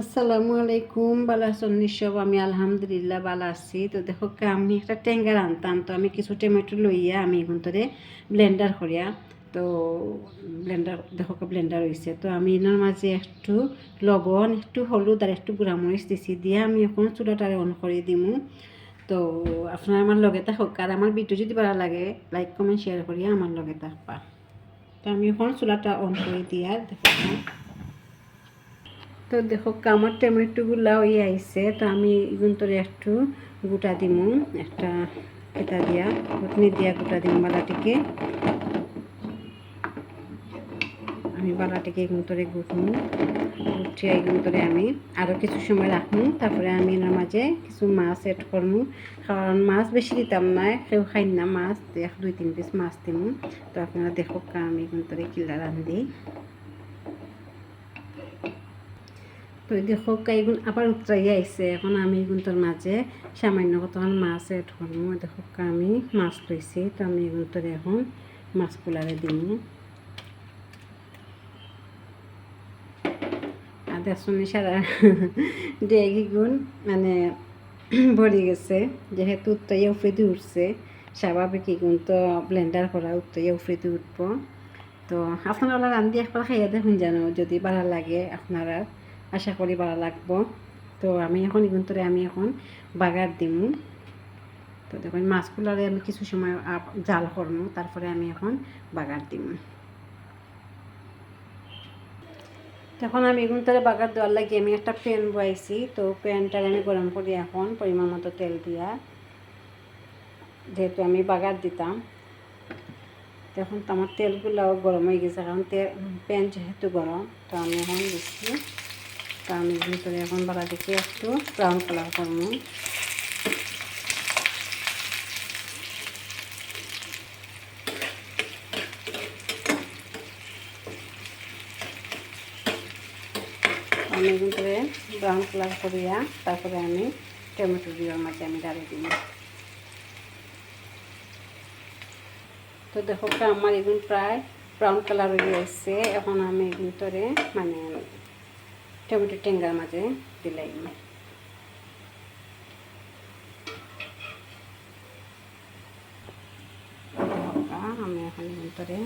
আসসালামু আলাইকুম বালা সব আমি আলহামদুলিল্লাহ বালা আছি। তো দেখো আমি একটা ট্যাঙ্গার আনতাম, তো আমি কিছু টমেটো লইয়া আমি এখন তোরে ব্লেন্ডার করিয়া, তো ব্লেন্ডার দেখো ব্লেন্ডার হয়েছে তো আমি এনার মাঝে একটু লবণ, একটু হলুদ আর একটু গুঁড়ামরিচ দিছি, দিয়ে আমি এখন চুলাটারে অন করে দিমু। তো আপনার আমার লগে থাকুক, আর আমার ভিডিও যদি ভালো লাগে লাইক কমেন্ট শেয়ার করিয়া আমার লগে থাকবা। তো আমি এখন চুলাটা অন করে দিয়া দেখো। তো দেখো আমার টমেটোগুলা ওই আইছে, তো আমি এগুন তোরে একটু গোটা দিমু, একটা এটা দিয়া, ঘুটনি দিয়া গোটা দিম বালাটিকে। আমি বালাটিকে এগুন তোরে গুটমু, গুটিয়ে এগুন আমি আরও কিছু সময় রাখমু, তারপরে আমি এর মাঝে কিছু মাছ এড করমু। কারণ মাছ বেশি দিতাম না, কেউ খাই না মাছ, এক দুই তিন পিস মাছ দিমু। তো আপনারা দেখো, আমি এগুন কিলা রান্ধি। তো দেখো এগুন আবার উতরাই আইছে। এখন আমি এগুন তোর মাঝে সামান্য কতক্ষণ মাছ এড করব। দেখো আমি মাছ লইছি, তো আমি এগুন তোর এখন মাছ পোলারে দিম। আর দেখুন সারা ডেগি গুণ মানে ভরে গেছে। যেহেতু উত্তরাইয়া উফরে উঠছে, স্বাভাবিক এগুন তো ব্লেন্ডার করা উত্তরাইয়া উফরে উঠবো। তো আপনারা রান্ধি একবার খাইয়া দেখুন জানো যদি ভালো লাগে আপনারা আশা করি ভালো লাগবো। তো আমি এখন এগুন তোরে আমি এখন বাগার দিম। তো দেখুন মাছগুলোরে আমি কিছু সময় জাল করব তারপরে আমি এখন বাগার দিম। তখন আমি এগুন তোরে বাগার দেওয়ার লাগে আমি একটা প্যান বয়াইছি। তো প্যানটার আমি গরম করি এখন, পরিমাণ মতো তেল দিয়া। যেহেতু আমি বাগার দিতাম। তখন তো আমার তেলগুলোও গরম হয়ে গেছে, কারণ তেল প্যান যেহেতু গরম, তো আমি এখন দিচ্ছি। আমি ভিতরে এখন বাড়া বালাটিকে একটু ব্রাউন কালার করব। আমি ভিতরে ব্রাউন কালার করিয়া তারপরে আমি টমেটো দিয়ে মাঝে আমি ডালে দিই তো দেখো, আমার এগুলো প্রায় ব্রাউন কালার হয়ে এখন আমি ভিতরে মানে টমেটো টেঙ্গার মাঝে দিলাম আমি। এখন ভিতরে।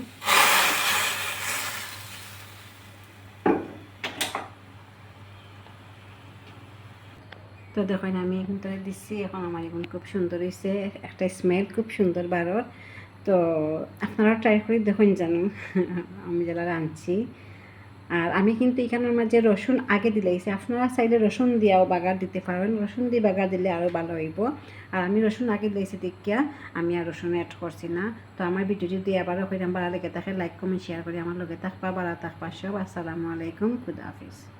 তো দেখেন, আমি এখন তোরে দিচ্ছি এখন আমার এখন খুব সুন্দর হয়েছে একটা স্মেল খুব সুন্দর বারোর। তো আপনারা ট্রাই করে দেখুন জানো আমি যারা রাঁধছি। আর আমি কিন্তু এখানের মাঝে রসুন আগে দিলাইছি আপনারা চাইলে রসুন দিয়াও বাগার দিতে পারবেন। রসুন দিয়ে বাগার দিলে আরও ভালো হইব। আর আমি রসুন আগে দিয়েছি দেখিয়া আমি আর রসুন অ্যাড করছি না। তো আমার ভিডিও যদি আবারও হইলাম আমার লেগে থাকে লাইক কমেন্ট শেয়ার করে আমার লগে থাকবা বাড়া থাকবা সব। আসসালামু আলাইকুম, খুদা হাফিজ।